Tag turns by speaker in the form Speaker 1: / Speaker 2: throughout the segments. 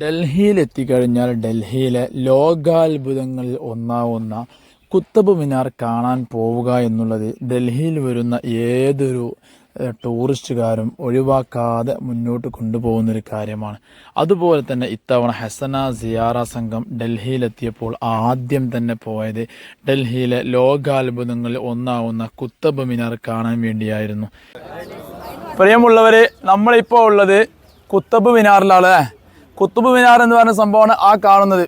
Speaker 1: ഡൽഹിയിൽ എത്തിക്കഴിഞ്ഞാൽ ഡൽഹിയിലെ ലോകാത്ഭുതങ്ങളിൽ ഒന്നാവുന്ന കുത്തബ് മിനാർ കാണാൻ പോവുക എന്നുള്ളത് ഡൽഹിയിൽ വരുന്ന ഏതൊരു ടൂറിസ്റ്റുകാരും ഒഴിവാക്കാതെ മുന്നോട്ട് കൊണ്ടുപോകുന്നൊരു കാര്യമാണ്. അതുപോലെ തന്നെ ഇത്തവണ ഹസന സിയാറ സംഘം ഡൽഹിയിലെത്തിയപ്പോൾ ആദ്യം തന്നെ പോയത് ഡൽഹിയിലെ ലോകാത്ഭുതങ്ങളിൽ ഒന്നാവുന്ന കുത്തബ് മിനാർ കാണാൻ വേണ്ടിയായിരുന്നു. പ്രിയമുള്ളവരെ നമ്മളിപ്പോൾ ഉള്ളത് കുത്തബ് മിനാറിലാണ്. കുത്തുബ് മിനാർ എന്ന് പറയുന്ന സംഭവമാണ് ആ കാണുന്നത്.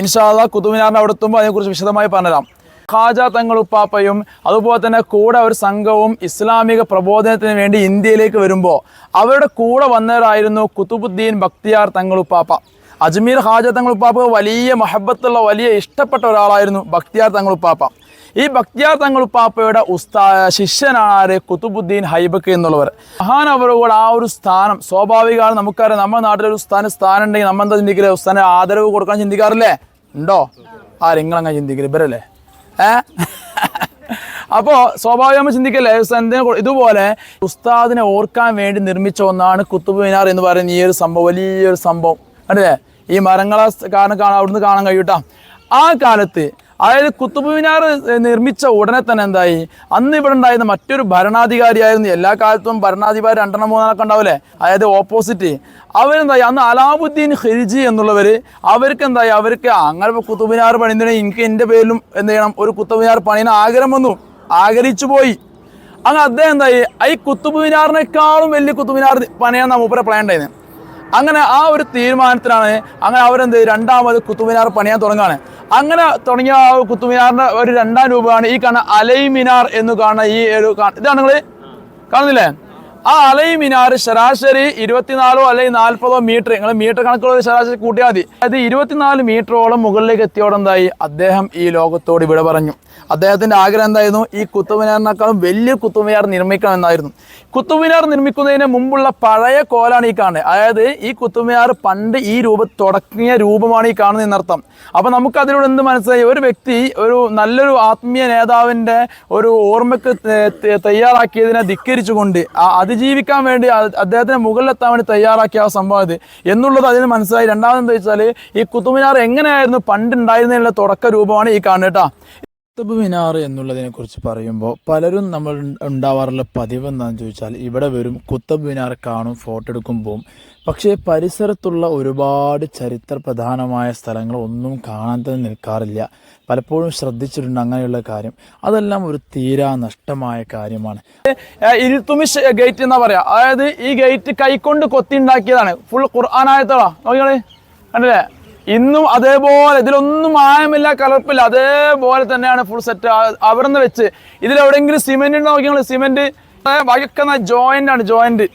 Speaker 1: ഇൻഷാല്ല കുത്തുബ് മിനാറിന്റെ അവിടെ എത്തുമ്പോൾ അതിനെക്കുറിച്ച് വിശദമായി പറഞ്ഞുതരാം. ഖാജ തങ്ങൾ ഉപ്പാപ്പയും അതുപോലെ തന്നെ കൂടെ ഒരു സംഘവും ഇസ്ലാമിക പ്രബോധനത്തിന് വേണ്ടി ഇന്ത്യയിലേക്ക് വരുമ്പോൾ അവരുടെ കൂടെ വന്നവരായിരുന്നു കുത്തുബുദ്ദീൻ ബക്തിയാർ തങ്ങൾ ഉപ്പാപ്പ. അജ്മീർ ഹാജ തങ്ങളുപ്പാപ്പ വലിയ മഹബത്തുള്ള വലിയ ഇഷ്ടപ്പെട്ട ഒരാളായിരുന്നു ബക്തിയാർ തങ്ങളുപ്പാപ്പ ഈ ബക്തിയാർ തങ്ങളുപ്പാപ്പയുടെ ഉസ്താ ശിഷ്യനാണ് ആര് കുത്തുബുദ്ദീൻ ഹൈബക്ക് എന്നുള്ളവർ. മഹാൻ അവരോട് ആ ഒരു സ്ഥാനം സ്വാഭാവികമാണ് നമുക്കറിയാം. നമ്മുടെ നാട്ടിലൊരു സ്ഥാനം സ്ഥാനം ഉണ്ടെങ്കിൽ നമ്മൾ ചിന്തിക്കില്ല ഉസ്താനെ ആദരവ് കൊടുക്കാൻ ചിന്തിക്കാറില്ലേ? ഉണ്ടോ? ആ നിങ്ങളങ്ങനെ ചിന്തിക്കില്ല ഇവരല്ലേ? ഏ? അപ്പോൾ സ്വാഭാവികമായി ചിന്തിക്കല്ലേ? ഇതുപോലെ ഉസ്താദിനെ ഓർക്കാൻ വേണ്ടി നിർമ്മിച്ച ഒന്നാണ് കുത്തുബ് മിനാർ എന്ന് പറയുന്ന ഈ ഒരു സംഭവം വലിയൊരു സംഭവം. കണ്ടില്ലേ? ഈ മരങ്ങളെ കാരണം കാണാൻ അവിടുന്ന് കാണാൻ കഴിയൂട്ടാ. ആ കാലത്ത് അതായത് കുത്തുബ് മിനാർ നിർമ്മിച്ച ഉടനെ തന്നെ എന്തായി? അന്ന് ഇവിടെ ഉണ്ടായിരുന്ന മറ്റൊരു ഭരണാധികാരിയായിരുന്നു. എല്ലാ കാലത്തും ഭരണാധികാരി രണ്ടെണ്ണം മൂന്നെണ്ണൊക്കെ ഉണ്ടാവില്ലേ? അതായത് ഓപ്പോസിറ്റ് അവരെന്തായി? അന്ന് അലാബുദ്ദീൻ ഖിൽജി എന്നുള്ളവർ അവർക്ക് എന്തായി? അവർക്ക് അങ്ങനെ കുത്തുബ് മിനാർ പണിതിനെ എനിക്ക് എന്റെ പേരിലും എന്ത് ചെയ്യണം? ഒരു കുത്തുബ് മിനാർ പണിയാൻ ആഗ്രഹം വന്നു. ആഗ്രഹിച്ചു പോയി. അങ്ങ് അദ്ദേഹം എന്തായി? ഈ കുത്തുബ് മിനാറിനേക്കാളും വലിയ കുത്തുബ് മിനാർ പണിയാൻ മൂപ്പരെ പ്ലാൻ ഉണ്ടായിരുന്നു അങ്ങനെ ആ ഒരു തീരുമാനത്തിലാണ് അങ്ങനെ അവരെന്ത്? രണ്ടാമത് കുത്തുമിനാർ പണിയാൻ തുടങ്ങുകയാണ് അങ്ങനെ തുടങ്ങിയ ആ കുത്തുമിനാറിന്റെ ഒരു രണ്ടാം രൂപമാണ് ഈ കാണുന്ന അലൈമിനാർ എന്ന് കാണുന്ന ഈ ഒരു ഇതാണ് നിങ്ങൾ കാണുന്നില്ലേ ആ അലൈ മിനാർ ശരാശരി ഇരുപത്തിനാലോ അല്ലെങ്കിൽ നാൽപ്പതോ മീറ്റർ. നിങ്ങൾ മീറ്റർ കണക്കുള്ള ശരാശരി കൂട്ടിയാൽ മതി. അതായത് ഇരുപത്തിനാല് മീറ്ററോളം മുകളിലേക്ക് എത്തിയോടെ എന്തായി? അദ്ദേഹം ഈ ലോകത്തോട് ഇവിടെ പറഞ്ഞു. അദ്ദേഹത്തിന്റെ ആഗ്രഹം എന്തായിരുന്നു? ഈ കുത്തുമിനാറിനേക്കാളും വലിയ കുത്തുമിനാർ നിർമ്മിക്കണം എന്നായിരുന്നു. കുത്തുമിനാർ നിർമ്മിക്കുന്നതിന് മുമ്പുള്ള പഴയ കോലാണ് ഈ കാണുന്നത്. അതായത് ഈ കുത്തുമിനാർ പണ്ട് ഈ രൂപ തുടങ്ങിയ രൂപമാണ് ഈ കാണുന്നത് എന്നർത്ഥം. അപ്പോൾ നമുക്ക് അതിലൂടെ എന്ത് മനസ്സിലായി? ഒരു വ്യക്തി ഒരു നല്ലൊരു ആത്മീയ നേതാവിന്റെ ഒരു ഓർമ്മക്ക് തയ്യാറാക്കിയതിനെ ധിക്കരിച്ചുകൊണ്ട് ആ- അതിജീവിക്കാൻ വേണ്ടി അദ്ദേഹത്തിന് മുകളിലെത്താൻ വേണ്ടി തയ്യാറാക്കിയ ആ സംഭവം ഇത് എന്നുള്ളത് അതിന് മനസ്സിലായി. രണ്ടാമതെന്ന് ചോദിച്ചാൽ ഈ കുത്തുമിനാർ എങ്ങനെയായിരുന്നു പണ്ടുണ്ടായിരുന്നതിനുള്ള തുടക്ക രൂപമാണ് ഈ കാണുന്നത് കേട്ടോ. കുത്തബ് മിനാർ എന്നുള്ളതിനെ കുറിച്ച് പറയുമ്പോൾ പലരും നമ്മൾ ഉണ്ടാവാറുള്ള പതിവ് എന്താണെന്ന് ചോദിച്ചാൽ ഇവിടെ വരും കുത്തബ് മിനാർ കാണും ഫോട്ടോ എടുക്കും പോവും. പക്ഷേ പരിസരത്തുള്ള ഒരുപാട് ചരിത്ര പ്രധാനമായ സ്ഥലങ്ങൾ ഒന്നും കാണാൻ തന്നെ നിൽക്കാറില്ല. പലപ്പോഴും ശ്രദ്ധിച്ചിട്ടുണ്ട് അങ്ങനെയുള്ള കാര്യം. അതെല്ലാം ഒരു തീരാ നഷ്ടമായ കാര്യമാണ്. ഇരുത്തുമിഷ് ഗേറ്റ് എന്നാ പറയാ. അതായത് ഈ ഗേറ്റ് കൈക്കൊണ്ട് കൊത്തി ഉണ്ടാക്കിയതാണ്. ഫുൾ ഖുർആാനായത്തോളാ നോക്കിയാളെ കണ്ടില്ലേ? ഇന്നും അതേപോലെ ഇതിലൊന്നും മായമില്ല കലർപ്പില്ല. അതേപോലെ തന്നെയാണ് ഫുൾ സെറ്റ് അവിടെ നിന്ന് വെച്ച്. ഇതിലെവിടെയെങ്കിലും സിമെന്റ് ഉണ്ടോ നോക്കിയാൽ സിമെന്റ് വഴക്കുന്ന ജോയിന്റ് ആണ് ജോയിന്റ്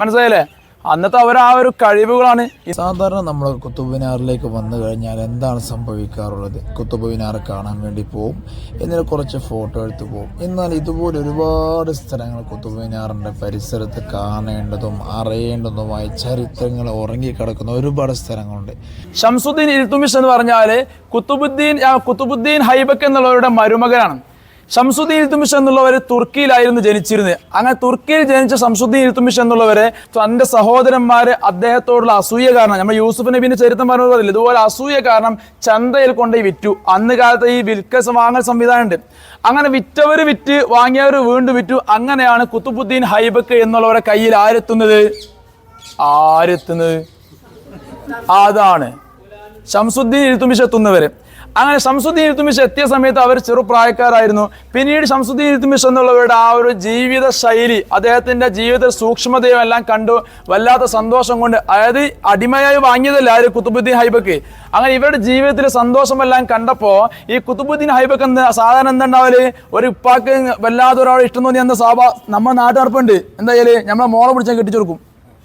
Speaker 1: മനസ്സിലായില്ലേ? അന്നത്തെ അവർ ആ ഒരു കഴിവുകളാണ്. സാധാരണ നമ്മൾ കുത്തുബ് മിനാറിലേക്ക് വന്നു കഴിഞ്ഞാൽ എന്താണ് സംഭവിക്കാറുള്ളത്? കുത്തുബ് മിനാർ കാണാൻ വേണ്ടി പോവും. എന്നിട്ട് കുറച്ച് ഫോട്ടോ എടുത്ത് പോകും എന്നാൽ ഇതുപോലെ ഒരുപാട് സ്ഥലങ്ങൾ കുത്തുബ് മിനാറിന്റെ പരിസരത്ത് കാണേണ്ടതും അറിയേണ്ടതുമായ ചരിത്രങ്ങൾ ഉറങ്ങിക്കിടക്കുന്ന ഒരുപാട് സ്ഥലങ്ങളുണ്ട്. ഷംസുദ്ദീൻ ഇൽത്തുമിഷ് എന്ന് പറഞ്ഞാൽ കുത്തുബുദ്ദീൻ കുത്തുബുദ്ദീൻ ഹൈബക്ക് എന്നുള്ളവരുടെ മരുമകനാണ്. ഷംസുദ്ദീൻ ഇൽത്തുമിഷ് എന്നുള്ളവർ തുർക്കിയിലായിരുന്നു ജനിച്ചിരുന്നത്. അങ്ങനെ തുർക്കിയിൽ ജനിച്ച ഷംസുദ്ദീൻ ഇൽത്തുമിഷ് എന്നുള്ളവരെ തന്റെ സഹോദരന്മാര് അദ്ദേഹത്തോടുള്ള അസൂയ കാരണം നമ്മൾ യൂസുഫ് നബീന്റെ ചരിത്രം പറഞ്ഞില്ല ഇതുപോലെ അസൂയ കാരണം ചന്തയിൽ കൊണ്ടുപോയി വിറ്റു. അന്ന് കാലത്ത് ഈ വിൽക്ക വാങ്ങൽ സംവിധാനം ഉണ്ട്. അങ്ങനെ വിറ്റവർ വിറ്റ് വാങ്ങിയവർ വീണ്ടും വിറ്റു. അങ്ങനെയാണ് കുത്തുബുദ്ദീൻ ഹൈബക്ക് എന്നുള്ളവരുടെ കയ്യിൽ ആരെത്തുന്നത്? ആരെത്തുന്നത്? അതാണ്. ഷംസുദ്ദീൻ ഇൽത്തുമിഷ് എത്തുന്നവര്. അങ്ങനെ ശംസുദ്ദീൻ ഇൽത്തുമിഷ് എത്തിയ സമയത്ത് അവർ ചെറുപ്രായക്കാരായിരുന്നു. പിന്നീട് ശംസുദ്ദീൻ ഇൽത്തുമിഷ് എന്നുള്ളവരുടെ ആ ഒരു ജീവിത ശൈലി അദ്ദേഹത്തിന്റെ ജീവിത സൂക്ഷ്മതയും എല്ലാം കണ്ടു. വല്ലാത്ത സന്തോഷം കൊണ്ട് അതായത് അടിമയായി വാങ്ങിയതല്ല ആര് കുത്തുബുദ്ദീൻ ഹൈബക്ക്. അങ്ങനെ ഇവരുടെ ജീവിതത്തിൽ സന്തോഷമെല്ലാം കണ്ടപ്പോൾ ഈ കുത്തുബുദ്ദീൻ ഹൈബക്ക് എന്താ സാധാരണ എന്താണ്ടാവൽ? ഒരു ഉപ്പാക്ക് വല്ലാതെ ഒരാളെ ഇഷ്ടം തോന്നി എന്താ സാബ നമ്മുടെ നാട്ടുകാർപ്പുണ്ട് എന്തായാലും നമ്മളെ മോളെ പിടിച്ചാൽ കെട്ടിച്ചു കൊടുക്കും.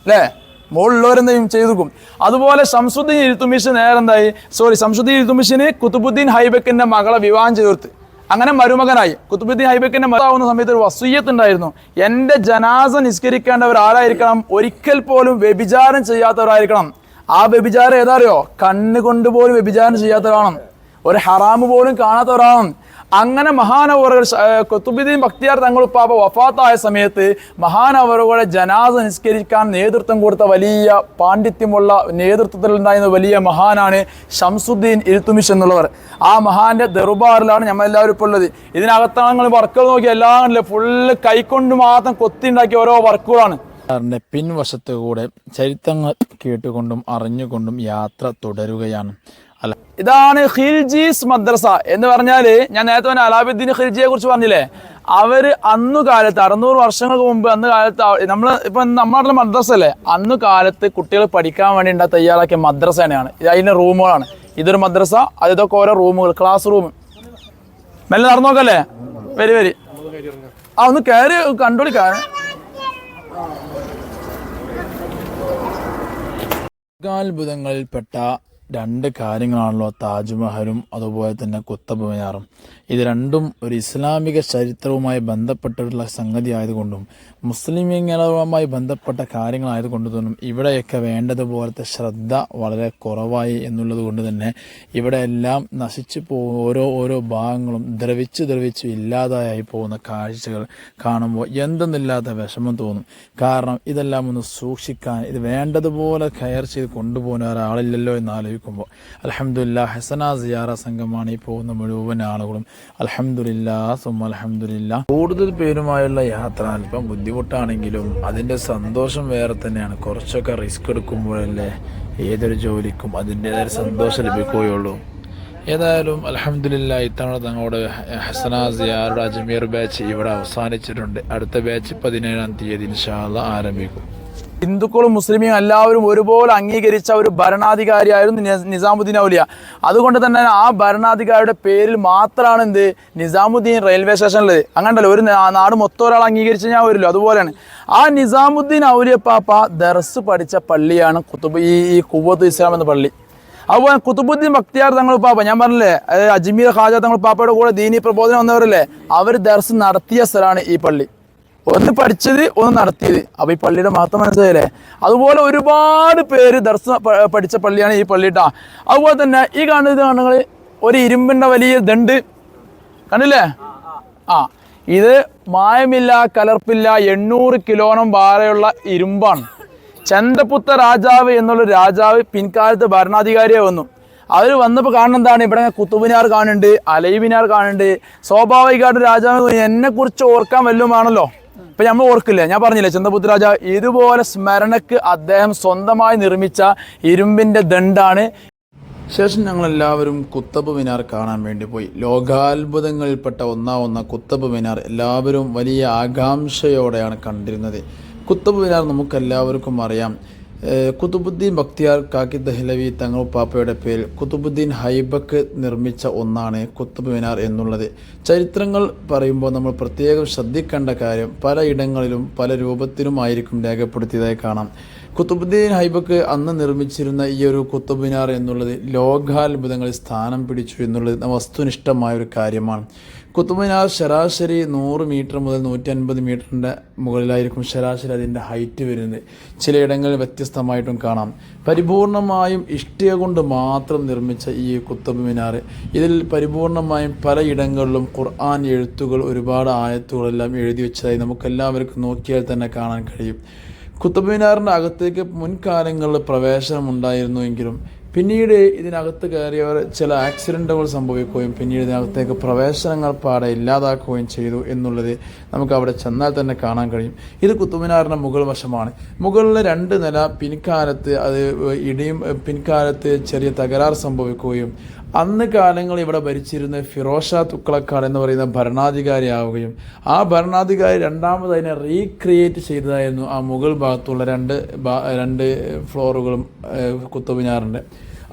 Speaker 1: അല്ലേ? മുകളിലുള്ളവരെന്തെയും ചെയ്തുക്കും അതുപോലെ ശംസുദ്ദീൻ ഇരുത്തുമിഷ് നേരെന്തായി? സോറി ശംസുദ്ദീൻ ഇരുത്തുമിഷിന് കുത്തുബുദ്ദീൻ ഹൈബക്കിന്റെ മകളെ വിവാഹം ചേർത്ത് അങ്ങനെ മരുമകനായി. കുത്തുബുദ്ദീൻ ഹൈബക്കിന്റെ മകളാവുന്ന സമയത്ത് ഒരു വസൂയത്ത് ഉണ്ടായിരുന്നു. എന്റെ ജനാസ നിസ്കരിക്കേണ്ടവർ ആരായിരിക്കണം? ഒരിക്കൽ പോലും വ്യഭിചാരം ചെയ്യാത്തവരായിരിക്കണം. ആ വ്യഭിചാരം ഏതാ കണ്ണുകൊണ്ട് കണ്ണ് കൊണ്ട് പോലും വ്യഭിചാരം ചെയ്യാത്തവരാണ്. ഒരു ഹറാമ് പോലും കാണാത്തവരാണ്.
Speaker 2: അങ്ങനെ മഹാനവറുകൾ കുത്തുബുദ്ദീൻ ബക്തിയാർ തങ്ങളുപ്പാപ്പ വഫാത്തായ സമയത്ത് മഹാനവറുകളെ ജനാസ നിസ്കരിക്കാൻ നേതൃത്വം കൊടുത്ത വലിയ പാണ്ഡിത്യമുള്ള നേതൃത്വത്തിലുണ്ടായിരുന്ന വലിയ മഹാനാണ് ഷംസുദ്ദീൻ ഇരുത്തുമിഷ് എന്നുള്ളവർ. ആ മഹാന്റെ ദർബാറിലാണ് നമ്മൾ എല്ലാവരും ഇപ്പോൾ ഉള്ളത്. ഇതിനകത്താണ് നിങ്ങൾ വർക്കുകൾ നോക്കി എല്ലാം ഫുള്ള് കൈക്കൊണ്ട് മാത്രം കൊത്തി ഉണ്ടാക്കിയ ഓരോ വർക്കുകളാണ്. ാറിന്റെ പിൻവശത്തുകൂടെ ചരിത്രങ്ങൾ കേട്ടുകൊണ്ടും അറിഞ്ഞുകൊണ്ടും യാത്ര തുടരുകയാണ്. അല്ല. ഇതാണ് ഖിൽജീസ് മദ്രസ എന്ന് പറഞ്ഞാൽ ഞാൻ നേരത്തെ പറഞ്ഞ അലാബുദ്ദീൻ ഖിൽജിയെ കുറിച്ച് പറഞ്ഞില്ലേ? അവർ അന്നു കാലത്ത് അറുന്നൂറ് വർഷങ്ങൾക്ക് മുമ്പ് അന്ന് കാലത്ത് നമ്മൾ ഇപ്പൊ നമ്മുടെ മദ്രസ അല്ലേ? അന്ന് കാലത്ത് കുട്ടികൾ പഠിക്കാൻ വേണ്ടി ഉണ്ടാ തയ്യാറാക്കിയ മദ്രസ തന്നെയാണ്. ഇത് അതിന്റെ റൂമുകളാണ്. ഇതൊരു മദ്രസ അത് ഇതൊക്കെ ഓരോ റൂമുകൾ ക്ലാസ് റൂം മെല്ലെ നടന്നു നോക്കല്ലേ? വരി വരി. ആ ഒന്ന് കയറി കണ്ടുപിടിക്കാൻ അത്ഭുതങ്ങളിൽപ്പെട്ട രണ്ട് കാര്യങ്ങളാണല്ലോ താജ്മഹലും അതുപോലെ തന്നെ കുത്തബ് മിനാറും ഇത് രണ്ടും ഒരു ഇസ്ലാമിക ചരിത്രവുമായി ബന്ധപ്പെട്ടിട്ടുള്ള സംഗതി ആയതുകൊണ്ടും മുസ്ലിമീങ്ങളുമായി ബന്ധപ്പെട്ട കാര്യങ്ങളായതുകൊണ്ടും ഇവിടെയൊക്കെ വേണ്ടതുപോലത്തെ ശ്രദ്ധ വളരെ കുറവായി എന്നുള്ളത് കൊണ്ട് തന്നെ ഇവിടെ എല്ലാം നശിച്ചു പോകും ഓരോ ഓരോ ഭാഗങ്ങളും ദ്രവിച്ചു ദ്രവിച്ചു ഇല്ലാതായി പോകുന്ന കാഴ്ചകൾ കാണുമ്പോൾ എന്തെന്നില്ലാത്ത വിഷമം തോന്നും. കാരണം ഇതെല്ലാം ഒന്ന് സൂക്ഷിക്കാൻ ഇത് വേണ്ടതുപോലെ കയർ ചെയ്ത് കൊണ്ടുപോകുന്ന ഒരാളില്ലല്ലോ എന്ന് ആലോചിക്കുമ്പോൾ അലഹമുല്ല ഹസന സിയാറ സംഘമാണ് ഈ പോകുന്ന മുഴുവൻ ആളുകളും. അലഹമുല്ല സുമ അലഹമുല്ല കൂടുതൽ പേരുമായുള്ള യാത്ര അല്പം ബുദ്ധിമുട്ടാണെങ്കിലും അതിന്റെ സന്തോഷം വേറെ തന്നെയാണ്. കുറച്ചൊക്കെ റിസ്ക് എടുക്കുമ്പോഴല്ലേ ഏതൊരു ജോലിക്കും അതിന്റെതായ സന്തോഷം ലഭിക്കുകയുള്ളൂ. ഏതായാലും അലഹമില്ല ഇത്തവണ തങ്ങളുടെ ഹസന സിയാറുടെ അജ്മീർ ബാച്ച് ഇവിടെ അവസാനിച്ചിട്ടുണ്ട്. അടുത്ത ബാച്ച് പതിനേഴാം തീയതി ഇൻഷാല്ല ആരംഭിക്കും. ഹിന്ദുക്കളും മുസ്ലിമും എല്ലാവരും ഒരുപോലെ അംഗീകരിച്ച ഒരു ഭരണാധികാരിയായിരുന്നു നിസാമുദ്ദീൻ ഔലിയ. അതുകൊണ്ട് തന്നെ ആ ഭരണാധികാരിയുടെ പേരിൽ മാത്രമാണ് എന്ത്? നിസാമുദ്ദീൻ റെയിൽവേ സ്റ്റേഷനിൽ അങ്ങനല്ലോ ഒരു നാട് മൊത്തം ഒരാൾ അംഗീകരിച്ച് ഞാൻ വരില്ലോ. അതുപോലെയാണ്. ആ നിസാമുദ്ദീൻ ഔലിയ പാപ്പ ദർസ് പഠിച്ച പള്ളിയാണ് കുത്തുബ് ഈ ഈ കുവത്ത് ഇസ്ലാം എന്ന പള്ളി. അതുപോലെ കുത്തുബുദ്ദീൻ ബക്തിയാർ തങ്ങൾ പാപ്പ ഞാൻ പറഞ്ഞില്ലേ അജ്മീർ ഖാജ തങ്ങൾ പാപ്പയുടെ കൂടെ ദീനി പ്രബോധനം വന്നവരല്ലേ? അവർ ദർസ് നടത്തിയ സ്ഥലമാണ് ഈ പള്ളി. ഒന്ന് പഠിച്ചത് ഒന്ന് നടത്തിയത്. അപ്പൊ ഈ പള്ളിയുടെ മാത്രം മനസ്സിലായില്ലേ? അതുപോലെ ഒരുപാട് പേര് ദർശന പഠിച്ച പള്ളിയാണ് ഈ പള്ളി അതുപോലെ തന്നെ ഈ കാണുന്നത് കാണുന്നത് ഒരു ഇരുമ്പിന്റെ വലിയ ദണ്ട്. കണ്ടില്ലേ? ആ ഇത് മായമില്ല കലർപ്പില്ല എണ്ണൂറ് കിലോണം ഭാരമുള്ള ഇരുമ്പാണ്. ചന്ദ്രപുത്ര രാജാവ് എന്നുള്ള രാജാവ് പിൻകാലത്ത് ഭരണാധികാരിയെ വന്നു. അവർ വന്നപ്പോൾ കാണുന്ന എന്താണ്? ഇവിടെ കുത്തുബിനാർ കാണുന്നുണ്ട് അലൈബിനാർ കാണുന്നുണ്ട്. സ്വാഭാവികമായിട്ട് രാജാവ് എന്നെ കുറിച്ച് ഓർക്കാൻ വല്ലതുമാണല്ലോ ഇപ്പൊ നമ്മൾ ഓർക്കില്ല? ഞാൻ പറഞ്ഞില്ലേ ചന്ദ്രപുത്ര രാജ ഇതുപോലെ സ്മരണക്ക് അദ്ദേഹം സ്വന്തമായി നിർമ്മിച്ച ഇരുമ്പിന്റെ ദണ്ടാണ്. ശേഷം ഞങ്ങൾ എല്ലാവരും കുത്തബ് മിനാർ കാണാൻ വേണ്ടി പോയി. ലോകാത്ഭുതങ്ങളിൽപ്പെട്ട ഒന്നാവുന്ന കുത്തബ് മിനാർ എല്ലാവരും വലിയ ആകാംക്ഷയോടെയാണ് കണ്ടിരുന്നത്. കുത്തബ് മിനാർ നമുക്കെല്ലാവർക്കും അറിയാം. ഏഹ് കുത്തുബുദ്ദീൻ ബക്തിയാർ കാക്കി ദഹ്ലവി തങ്ങൾ പാപ്പയുടെ പേരിൽ കുതുബുദ്ദീൻ ഹൈബക്ക് നിർമ്മിച്ച ഒന്നാണ് കുത്തുബ് മിനാർ എന്നുള്ളത്. ചരിത്രങ്ങൾ പറയുമ്പോൾ നമ്മൾ പ്രത്യേകം ശ്രദ്ധിക്കേണ്ട കാര്യം പല ഇടങ്ങളിലും പല രൂപത്തിലുമായിരിക്കും രേഖപ്പെടുത്തിയതായി കാണാം. കുത്തുബുദ്ദീൻ ഹൈബക്ക് അന്ന് നിർമ്മിച്ചിരുന്ന ഈ ഒരു കുത്തുബിനാർ എന്നുള്ളത് ലോകാത്ഭുതങ്ങളിൽ സ്ഥാനം പിടിച്ചു എന്നുള്ളത് വസ്തുനിഷ്ഠമായ ഒരു കാര്യമാണ്. കുത്തുബിനാർ ശരാശരി നൂറ് മീറ്റർ മുതൽ നൂറ്റി അൻപത് മീറ്ററിന്റെ മുകളിലായിരിക്കും ശരാശരി അതിന്റെ ഹൈറ്റ് വരുന്നത്. ചിലയിടങ്ങളിൽ വ്യത്യസ്തമായിട്ടും കാണാം. പരിപൂർണമായും ഇഷ്ടിക കൊണ്ട് മാത്രം നിർമ്മിച്ച ഈ കുത്തബ് മിനാർ ഇതിൽ പരിപൂർണമായും പലയിടങ്ങളിലും ഖുർആൻ എഴുത്തുകൾ ഒരുപാട് ആയത്തുകളെല്ലാം എഴുതി വെച്ചതായി നമുക്കെല്ലാവർക്കും നോക്കിയാൽ തന്നെ കാണാൻ കഴിയും. കുത്തബ് മിനാറിന്റെ അകത്തേക്ക് മുൻകാലങ്ങളിൽ പ്രവേശനം ഉണ്ടായിരുന്നു എങ്കിലും പിന്നീട് ഇതിനകത്ത് കയറിയവർ ചില ആക്സിഡന്റുകൾ സംഭവിക്കുകയും പിന്നീട് ഇതിനകത്തേക്ക് പ്രവേശനങ്ങൾ പാടെ ഇല്ലാതാക്കുകയും ചെയ്തു എന്നുള്ളത് നമുക്ക് അവിടെ ചെന്നാൽ തന്നെ കാണാൻ കഴിയും. ഇത് കുത്തുമിനാറിന്റെ മുകൾ വശമാണ്. മുകളിലെ രണ്ട് നില പിൻകാലത്ത് അത് ഇടിയും പിൻകാലത്ത് ചെറിയ തകരാർ സംഭവിക്കുകയും അന്ന് കാലങ്ങൾ ഇവിടെ ഭരിച്ചിരുന്ന ഫിറോഷ തുക്കളക്കാർ എന്ന് പറയുന്ന ഭരണാധികാരിയാവുകയും ആ ഭരണാധികാരി രണ്ടാമത് അതിനെ റീക്രിയേറ്റ് ചെയ്തതായിരുന്നു. ആ മുഗൾ ഭാഗത്തുള്ള രണ്ട് രണ്ട് ഫ്ലോറുകളും കുത്തുമിനാറിന്റെ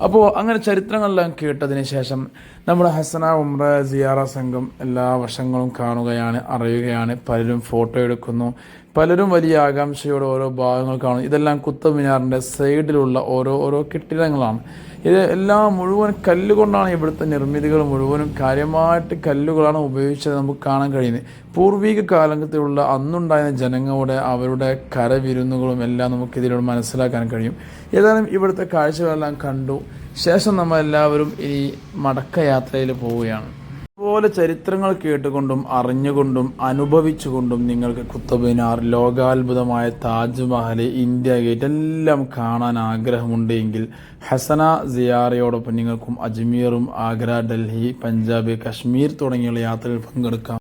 Speaker 2: അപ്പോൾ അങ്ങനെ ചരിത്രങ്ങളെല്ലാം കേട്ടതിന് ശേഷം നമ്മുടെ ഹസന ഉമ്ര സിയാറ സംഘം എല്ലാ വർഷങ്ങളും കാണുകയാണ് അറിയുകയാണ്. പലരും ഫോട്ടോ എടുക്കുന്നു. പലരും വലിയ ആകാംക്ഷയോടെ ഓരോ ഭാഗങ്ങൾ കാണുന്നു. ഇതെല്ലാം കുത്തബ് മിനാറിന്റെ സൈഡിലുള്ള ഓരോ ഓരോ കെട്ടിടങ്ങളാണ്. ഇത് എല്ലാം മുഴുവൻ കല്ലുകൊണ്ടാണ് ഇവിടുത്തെ നിർമ്മിതികൾ മുഴുവനും കാര്യമായിട്ട് കല്ലുകളാണ് ഉപയോഗിച്ചത് നമുക്ക് കാണാൻ കഴിയുന്നത്. പൂർവീക കാലത്തിലുള്ള അന്നുണ്ടായിരുന്ന ജനങ്ങളുടെ അവരുടെ കരവിരുന്നുകളും എല്ലാം നമുക്ക് ഇതിലൂടെ മനസ്സിലാക്കാൻ കഴിയും. ഏതായാലും ഇവിടുത്തെ കാഴ്ചകളെല്ലാം കണ്ടു. ശേഷം നമ്മളെല്ലാവരും ഈ മടക്കയാത്രയിൽ മടക്ക പോവുകയാണ്. ഇതുപോലെ ചരിത്രങ്ങൾ കേട്ടുകൊണ്ടും അറിഞ്ഞുകൊണ്ടും അനുഭവിച്ചുകൊണ്ടും നിങ്ങൾക്ക് കുത്തബിനാർ ലോകാത്ഭുതമായ താജ്മഹൽ ഇന്ത്യ ഗേറ്റ് എല്ലാം കാണാൻ ആഗ്രഹമുണ്ട് എങ്കിൽ ഹസന സിയാറയോടൊപ്പം നിങ്ങൾക്കും അജ്മീറും ആഗ്ര ഡൽഹി പഞ്ചാബ് കശ്മീർ തുടങ്ങിയുള്ള യാത്രകൾ പങ്കെടുക്കാം.